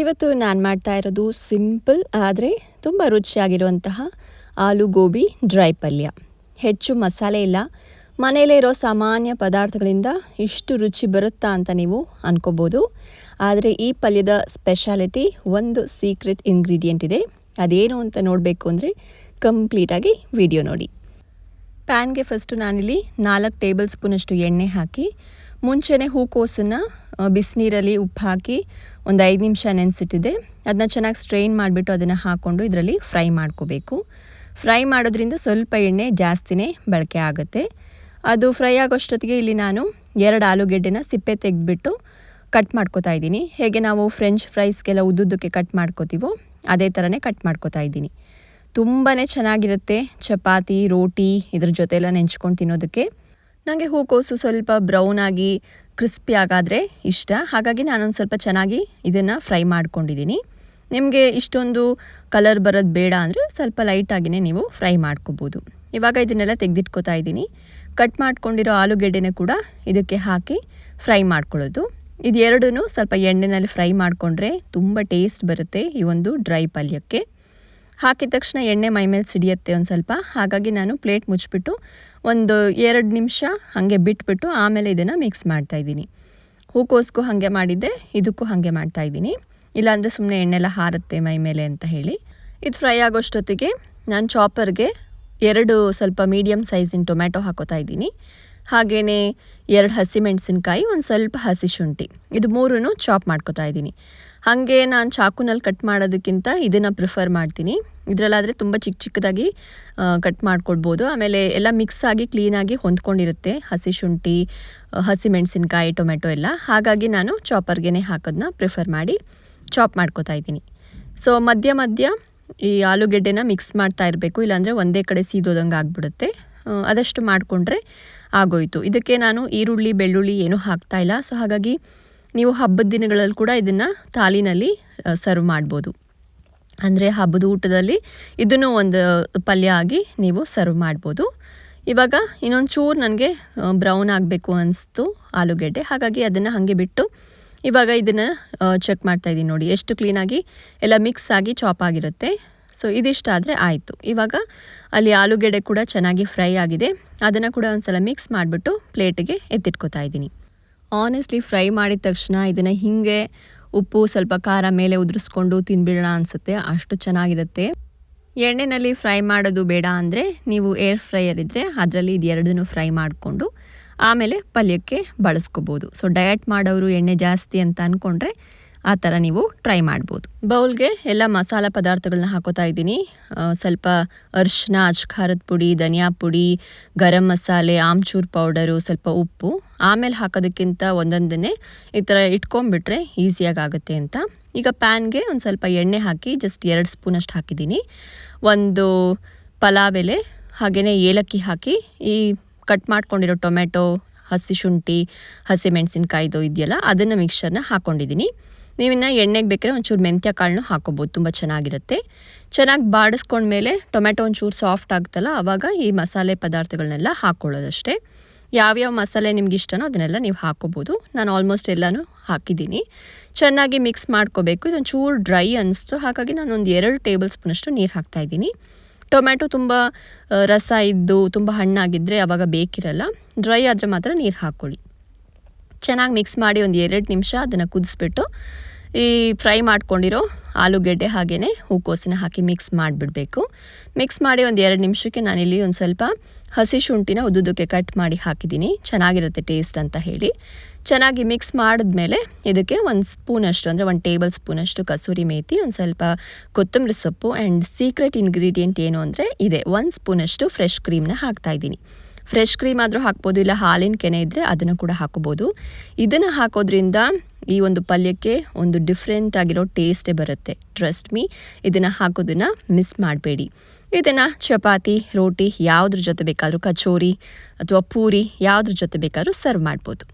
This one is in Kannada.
ಇವತ್ತು ನಾನು ಮಾಡ್ತಾ ಇರೋದು ಸಿಂಪಲ್, ಆದರೆ ತುಂಬ ರುಚಿಯಾಗಿರುವಂತಹ ಆಲೂ ಗೋಬಿ ಡ್ರೈ ಪಲ್ಯ. ಹೆಚ್ಚು ಮಸಾಲೆ ಇಲ್ಲ. ಮನೆಯಲ್ಲೇ ಇರೋ ಸಾಮಾನ್ಯ ಪದಾರ್ಥಗಳಿಂದ ಇಷ್ಟು ರುಚಿ ಬರುತ್ತಾ ಅಂತ ನೀವು ಅನ್ಕೋಬೋದು. ಆದರೆ ಈ ಪಲ್ಯದ ಸ್ಪೆಷಾಲಿಟಿ ಒಂದು ಸೀಕ್ರೆಟ್ ಇಂಗ್ರೀಡಿಯೆಂಟ್ ಇದೆ. ಅದೇನು ಅಂತ ನೋಡಬೇಕು ಅಂದರೆ ಕಂಪ್ಲೀಟಾಗಿ ವಿಡಿಯೋ ನೋಡಿ. ಪ್ಯಾನ್ಗೆ ಫಸ್ಟು ನಾನಿಲ್ಲಿ ನಾಲ್ಕು ಟೇಬಲ್ ಸ್ಪೂನಷ್ಟು ಎಣ್ಣೆ ಹಾಕಿ ಮುಂಚೆನೇ ಹೂಕೋಸನ್ನು ಬಿಸಿನೀರಲ್ಲಿ ಉಪ್ಪು ಹಾಕಿ ಒಂದು ಐದು ನಿಮಿಷ ನೆನೆಸಿಟ್ಟಿದೆ. ಅದನ್ನ ಚೆನ್ನಾಗಿ ಸ್ಟ್ರೈನ್ ಮಾಡಿಬಿಟ್ಟು ಅದನ್ನು ಹಾಕ್ಕೊಂಡು ಇದರಲ್ಲಿ ಫ್ರೈ ಮಾಡ್ಕೋಬೇಕು. ಫ್ರೈ ಮಾಡೋದ್ರಿಂದ ಸ್ವಲ್ಪ ಎಣ್ಣೆ ಜಾಸ್ತಿನೇ ಬಳಕೆ ಆಗುತ್ತೆ. ಅದು ಫ್ರೈ ಆಗೋಷ್ಟೊತ್ತಿಗೆ ಇಲ್ಲಿ ನಾನು ಎರಡು ಆಲೂಗೆಡ್ಡೆನ ಸಿಪ್ಪೆ ತೆಗೆದ್ಬಿಟ್ಟು ಕಟ್ ಮಾಡ್ಕೋತಾ ಇದ್ದೀನಿ. ಹೇಗೆ ನಾವು ಫ್ರೆಂಚ್ ಫ್ರೈಸ್ಗೆಲ್ಲ ಉದ್ದುದ್ದಕ್ಕೆ ಕಟ್ ಮಾಡ್ಕೋತೀವೋ ಅದೇ ಥರನೇ ಕಟ್ ಮಾಡ್ಕೋತಾ ಇದ್ದೀನಿ. ತುಂಬಾ ಚೆನ್ನಾಗಿರುತ್ತೆ ಚಪಾತಿ, ರೋಟಿ ಇದ್ರ ಜೊತೆಲ್ಲ ನೆಂಚ್ಕೊಂಡು ತಿನ್ನೋದಕ್ಕೆ. ನನಗೆ ಹೂಕೋಸು ಸ್ವಲ್ಪ ಬ್ರೌನ್ ಆಗಿ ಕ್ರಿಸ್ಪಿ ಆಗಾದರೆ ಇಷ್ಟ. ಹಾಗಾಗಿ ನಾನೊಂದು ಸ್ವಲ್ಪ ಚೆನ್ನಾಗಿ ಇದನ್ನು ಫ್ರೈ ಮಾಡ್ಕೊಂಡಿದ್ದೀನಿ. ನಿಮಗೆ ಇಷ್ಟೊಂದು ಕಲರ್ ಬರೋದು ಬೇಡ ಅಂದರೆ ಸ್ವಲ್ಪ ಲೈಟಾಗಿಯೇ ನೀವು ಫ್ರೈ ಮಾಡ್ಕೋಬೋದು. ಇವಾಗ ಇದನ್ನೆಲ್ಲ ತೆಗೆದಿಟ್ಕೋತಾ ಇದ್ದೀನಿ. ಕಟ್ ಮಾಡ್ಕೊಂಡಿರೋ ಆಲೂಗೆಡ್ಡೆನೇ ಕೂಡ ಇದಕ್ಕೆ ಹಾಕಿ ಫ್ರೈ ಮಾಡ್ಕೊಳ್ಳೋದು. ಇದು ಎರಡೂ ಸ್ವಲ್ಪ ಎಣ್ಣೆನಲ್ಲಿ ಫ್ರೈ ಮಾಡಿಕೊಂಡ್ರೆ ತುಂಬ ಟೇಸ್ಟ್ ಬರುತ್ತೆ ಈ ಒಂದು ಡ್ರೈ ಪಲ್ಯಕ್ಕೆ. ಹಾಕಿದ ತಕ್ಷಣ ಎಣ್ಣೆ ಮೈ ಮೇಲೆ ಸಿಡಿಯುತ್ತೆ ಒಂದು ಸ್ವಲ್ಪ. ಹಾಗಾಗಿ ನಾನು ಪ್ಲೇಟ್ ಮುಚ್ಚಿಬಿಟ್ಟು ಒಂದು ಎರಡು ನಿಮಿಷ ಹಾಗೆ ಬಿಟ್ಬಿಟ್ಟು ಆಮೇಲೆ ಇದನ್ನು ಮಿಕ್ಸ್ ಮಾಡ್ತಾಯಿದ್ದೀನಿ ಹೂಕೋಸ್ಗೂ ಹಾಗೆ ಮಾಡಿದ್ದೆ, ಇದಕ್ಕೂ ಹಾಗೆ ಮಾಡ್ತಾಯಿದ್ದೀನಿ ಇಲ್ಲಾಂದರೆ ಸುಮ್ಮನೆ ಎಣ್ಣೆಲ್ಲ ಹಾರುತ್ತೆ ಮೈ ಮೇಲೆ ಅಂತ ಹೇಳಿ. ಇದು ಫ್ರೈ ಆಗೋಷ್ಟೊತ್ತಿಗೆ ನಾನು ಚಾಪರ್ಗೆ ಎರಡು ಸ್ವಲ್ಪ ಮೀಡಿಯಮ್ ಸೈಜಿನ ಟೊಮ್ಯಾಟೊ ಹಾಕೋತಾ ಇದ್ದೀನಿ. ಹಾಗೆಯೇ ಎರಡು ಹಸಿಮೆಣಸಿನ್ಕಾಯಿ ಒಂದು ಸ್ವಲ್ಪ ಹಸಿ ಶುಂಠಿ. ಇದು ಮೂರೂ ಚಾಪ್ ಮಾಡ್ಕೋತಾ ಇದ್ದೀನಿ. ಹಾಗೆ ನಾನು ಚಾಕುನಲ್ಲಿ ಕಟ್ ಮಾಡೋದಕ್ಕಿಂತ ಇದನ್ನು ಪ್ರಿಫರ್ ಮಾಡ್ತೀನಿ. ಇದರಲ್ಲಾದರೆ ತುಂಬ ಚಿಕ್ಕ ಚಿಕ್ಕದಾಗಿ ಕಟ್ ಮಾಡ್ಕೊಡ್ಬೋದು. ಆಮೇಲೆ ಎಲ್ಲ ಮಿಕ್ಸ್ ಆಗಿ ಕ್ಲೀನಾಗಿ ಹೊಂದ್ಕೊಂಡಿರುತ್ತೆ. ಹಸಿ ಶುಂಠಿ ಹಸಿ ಮೆಣಸಿನ್ಕಾಯಿ ಟೊಮೆಟೊ ಎಲ್ಲ. ಹಾಗಾಗಿ ನಾನು ಚಾಪರ್ಗೆ ಹಾಕೋದನ್ನ ಪ್ರಿಫರ್ ಮಾಡಿ ಚಾಪ್ ಮಾಡ್ಕೋತಾ ಇದ್ದೀನಿ. ಸೊ ಮಧ್ಯ ಮಧ್ಯ ಈ ಆಲೂಗೆಡ್ಡೆನ ಮಿಕ್ಸ್ ಮಾಡ್ತಾ ಇರಬೇಕು. ಇಲ್ಲಾಂದರೆ ಒಂದೇ ಕಡೆ ಸೀದೋದಂಗೆ ಆಗಿಬಿಡುತ್ತೆ. ಅದಷ್ಟು ಮಾಡಿಕೊಂಡ್ರೆ ಆಗೋಯಿತು. ಇದಕ್ಕೆ ನಾನು ಈರುಳ್ಳಿ, ಬೆಳ್ಳುಳ್ಳಿ ಏನೂ ಹಾಕ್ತಾ ಇಲ್ಲ. ಸೊ, ಹಾಗಾಗಿ ನೀವು ಹಬ್ಬದ ದಿನಗಳಲ್ಲಿ ಕೂಡ ಇದನ್ನು ತಾಲಿನಲ್ಲಿ ಸರ್ವ್ ಮಾಡ್ಬೋದು. ಅಂದರೆ ಹಬ್ಬದ ಊಟದಲ್ಲಿ ಇದನ್ನು ಒಂದು ಪಲ್ಯ ಆಗಿ ನೀವು ಸರ್ವ್ ಮಾಡ್ಬೋದು. ಇವಾಗ ಇನ್ನೊಂದು ಚೂರು ನನಗೆ ಬ್ರೌನ್ ಆಗಬೇಕು ಅನಿಸ್ತು ಆಲೂಗೆಡ್ಡೆ. ಹಾಗಾಗಿ ಅದನ್ನು ಹಾಗೆ ಬಿಟ್ಟು ಇವಾಗ ಇದನ್ನು ಚೆಕ್ ಮಾಡ್ತಾ ಇದ್ದೀನಿ ನೋಡಿ. ಎಷ್ಟು ಕ್ಲೀನಾಗಿ ಎಲ್ಲ ಮಿಕ್ಸ್ ಆಗಿ ಚಾಪ್ ಆಗಿರುತ್ತೆ. ಸೊ ಇದಿಷ್ಟ ಆದರೆ ಆಯಿತು. ಇವಾಗ ಅಲ್ಲಿ ಆಲೂಗೆಡ್ಡೆ ಕೂಡ ಚೆನ್ನಾಗಿ ಫ್ರೈ ಆಗಿದೆ. ಅದನ್ನು ಕೂಡ ಒಂದು ಸಲ ಮಿಕ್ಸ್ ಮಾಡಿಬಿಟ್ಟು ಪ್ಲೇಟಿಗೆ ಎತ್ತಿಟ್ಕೋತಾ ಇದ್ದೀನಿ ಆನೆಸ್ಟ್ಲಿ ಫ್ರೈ ಮಾಡಿದ ತಕ್ಷಣ ಇದನ್ನು ಹೀಗೆ ಉಪ್ಪು, ಸ್ವಲ್ಪ ಖಾರ ಮೇಲೆ ಉದುರಿಸ್ಕೊಂಡು ತಿನ್ಬಿಡೋಣ ಅನಿಸುತ್ತೆ. ಅಷ್ಟು ಚೆನ್ನಾಗಿರುತ್ತೆ. ಎಣ್ಣೆಯಲ್ಲಿ ಫ್ರೈ ಮಾಡೋದು ಬೇಡ ಅಂದರೆ ನೀವು ಏರ್ ಫ್ರೈಯರ್ ಇದ್ದರೆ ಅದರಲ್ಲಿ ಇದು ಎರಡನ್ನೂ ಫ್ರೈ ಮಾಡಿಕೊಂಡು ಆಮೇಲೆ ಪಲ್ಯಕ್ಕೆ ಬಳಸ್ಕೋಬೋದು. ಸೊ ಡಯಟ್ ಮಾಡೋರು ಎಣ್ಣೆ ಜಾಸ್ತಿ ಅಂತ ಅಂದ್ಕೊಂಡ್ರೆ ಆ ಥರ ನೀವು ಟ್ರೈ ಮಾಡ್ಬೋದು. ಬೌಲ್ಗೆ ಎಲ್ಲ ಮಸಾಲೆ ಪದಾರ್ಥಗಳನ್ನ ಹಾಕೋತಾ ಇದ್ದೀನಿ. ಸ್ವಲ್ಪ ಅರಿಶಿನ ಅಚ್ ಖಾರದ ಪುಡಿ, ಧನಿಯಾ ಪುಡಿ, ಗರಂ ಮಸಾಲೆ, ಆಮ್ಚೂರ್ ಪೌಡರು, ಸ್ವಲ್ಪ ಉಪ್ಪು. ಆಮೇಲೆ ಹಾಕೋದಕ್ಕಿಂತ ಒಂದೊಂದನ್ನೇ ಈ ಥರ ಇಟ್ಕೊಂಡ್ಬಿಟ್ರೆ ಈಸಿಯಾಗಿ ಆಗುತ್ತೆ ಅಂತ. ಈಗ ಪ್ಯಾನ್ಗೆ ಒಂದು ಸ್ವಲ್ಪ ಎಣ್ಣೆ ಹಾಕಿ ಜಸ್ಟ್ ಎರಡು ಸ್ಪೂನಷ್ಟು ಹಾಕಿದ್ದೀನಿ. ಒಂದು ಪಲಾವ್ ಎಲೆ ಹಾಗೆಯೇ ಏಲಕ್ಕಿ ಹಾಕಿ ಈ ಕಟ್ ಮಾಡ್ಕೊಂಡಿರೋ ಟೊಮೆಟೊ ಹಸಿ ಶುಂಠಿ, ಹಸಿ ಮೆಣಸಿನ್ಕಾಯ್ದು ಇದೆಯಲ್ಲ, ಅದನ್ನು ಮಿಕ್ಸರ್ನ ಹಾಕ್ಕೊಂಡಿದ್ದೀನಿ ನೀವಿನ್ನು ಎಣ್ಣೆಗೆ ಬೇಕಾದ್ರೆ ಒಂಚೂರು ಮೆಂತ್ಯ ಕಾಳನ್ನು ಹಾಕೋಬೋದು, ತುಂಬ ಚೆನ್ನಾಗಿರುತ್ತೆ. ಚೆನ್ನಾಗಿ ಬಾಡಿಸ್ಕೊಂಡ್ಮೇಲೆ ಟೊಮೆಟೊ ಒಂಚೂರು ಸಾಫ್ಟ್ ಆಗ್ತಲ್ಲ ಆವಾಗ ಈ ಮಸಾಲೆ ಪದಾರ್ಥಗಳನ್ನೆಲ್ಲ ಹಾಕ್ಕೊಳ್ಳೋದಷ್ಟೇ ಯಾವ್ಯಾವ ಮಸಾಲೆ ನಿಮ್ಗೆ ಇಷ್ಟನೋ ಅದನ್ನೆಲ್ಲ ನೀವು ಹಾಕೋಬೋದು. ನಾನು ಆಲ್ಮೋಸ್ಟ್ ಎಲ್ಲನೂ ಹಾಕಿದ್ದೀನಿ ಚೆನ್ನಾಗಿ ಮಿಕ್ಸ್ ಮಾಡ್ಕೋಬೇಕು. ಇದೊಂದು ಚೂರು ಡ್ರೈ ಅನ್ನಿಸ್ತು ಹಾಗಾಗಿ ನಾನು ಒಂದು ಎರಡು ಟೇಬಲ್ ಸ್ಪೂನಷ್ಟು ನೀರು ಹಾಕ್ತಾಯಿದ್ದೀನಿ ಟೊಮ್ಯಾಟೊ ತುಂಬ ರಸ ಇದ್ದು ತುಂಬ ಹಣ್ಣಾಗಿದ್ದರೆ ಅವಾಗ ಬೇಕಿರಲ್ಲ. ಡ್ರೈ ಆದರೆ ಮಾತ್ರ ನೀರು ಹಾಕ್ಕೊಳ್ಳಿ ಚೆನ್ನಾಗಿ ಮಿಕ್ಸ್ ಮಾಡಿ ಒಂದು ಎರಡು ನಿಮಿಷ ಅದನ್ನು ಕುದಿಸ್ಬಿಟ್ಟು, ಈ ಫ್ರೈ ಮಾಡ್ಕೊಂಡಿರೋ ಆಲೂಗೆಡ್ಡೆ ಹಾಗೆಯೇ ಹೂಕೋಸನ್ನ ಹಾಕಿ ಮಿಕ್ಸ್ ಮಾಡಿಬಿಡಬೇಕು. ಮಿಕ್ಸ್ ಮಾಡಿ ಒಂದು ಎರಡು ನಿಮಿಷಕ್ಕೆ ನಾನಿಲ್ಲಿ ಒಂದು ಸ್ವಲ್ಪ ಹಸಿ ಶುಂಠಿನ ಉದ್ದುದಕ್ಕೆ ಕಟ್ ಮಾಡಿ ಹಾಕಿದ್ದೀನಿ. ಚೆನ್ನಾಗಿರುತ್ತೆ ಟೇಸ್ಟ್ ಅಂತ ಹೇಳಿ. ಚೆನ್ನಾಗಿ ಮಿಕ್ಸ್ ಮಾಡಿದ್ಮೇಲೆ ಇದಕ್ಕೆ ಒಂದು ಸ್ಪೂನಷ್ಟು ಅಂದರೆ ಒಂದು ಟೇಬಲ್ ಸ್ಪೂನಷ್ಟು ಕಸೂರಿ ಮೇಥಿ ಒಂದು ಸ್ವಲ್ಪ ಕೊತ್ತಂಬರಿ ಸೊಪ್ಪು ಆ್ಯಂಡ್ ಸೀಕ್ರೆಟ್ ಇಂಗ್ರೀಡಿಯೆಂಟ್ ಏನು ಅಂದರೆ ಇದೆ. ಒಂದು ಸ್ಪೂನಷ್ಟು ಫ್ರೆಶ್ ಕ್ರೀಮ್ನ ಹಾಕ್ತಾಯಿದ್ದೀನಿ ಫ್ರೆಶ್ ಕ್ರೀಮ್ ಆದರೂ ಹಾಕ್ಬೋದು, ಇಲ್ಲ ಹಾಲಿನ ಕೆನೆ ಇದ್ದರೆ ಅದನ್ನು ಕೂಡ ಹಾಕೋಬೋದು. ಇದನ್ನು ಹಾಕೋದ್ರಿಂದ ಈ ಒಂದು ಪಲ್ಯಕ್ಕೆ ಒಂದು ಡಿಫ್ರೆಂಟ್ ಆಗಿರೋ ಟೇಸ್ಟೇ ಬರುತ್ತೆ. ಟ್ರಸ್ಟ್ ಮೀ ಇದನ್ನು ಹಾಕೋದನ್ನು ಮಿಸ್ ಮಾಡಬೇಡಿ. ಇದನ್ನು ಚಪಾತಿ, ರೋಟಿ, ಯಾವುದ್ರ ಜೊತೆ ಬೇಕಾದರೂ ಕಚೋರಿ ಅಥವಾ ಪೂರಿ, ಯಾವುದ್ರ ಜೊತೆ ಬೇಕಾದರೂ ಸರ್ವ್ ಮಾಡ್ಬೋದು.